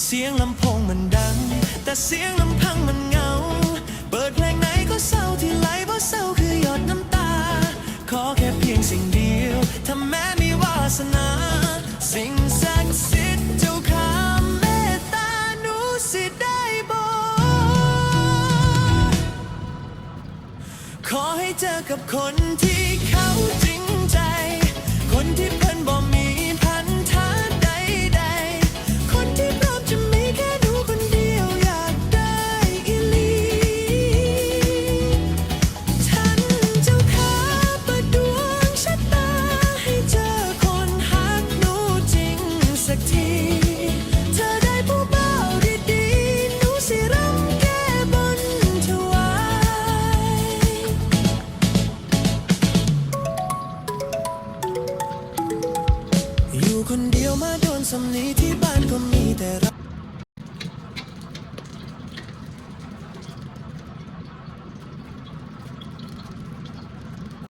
เสียงลำโพงมันดัง แต่เสียงลำพังมันเงา เปิดเพลงไหนก็เศร้าที่ไหลเพราะเศร้าคือหยดน้ำตา ขอแค่เพียงสิ่งเดียว ถ้าแม้มีวาสนา สิ่งศักดิ์สิทธิ์เจ้าข้าเมตตาหนูสิได้บอก ขอให้เจอกับคนที่เขา สักทีเธอได้ผู้เบาดีหนูสิรำแก้บนถวายอยู่คนเดียวมาโดนสำนีที่บ้านก็มีแต่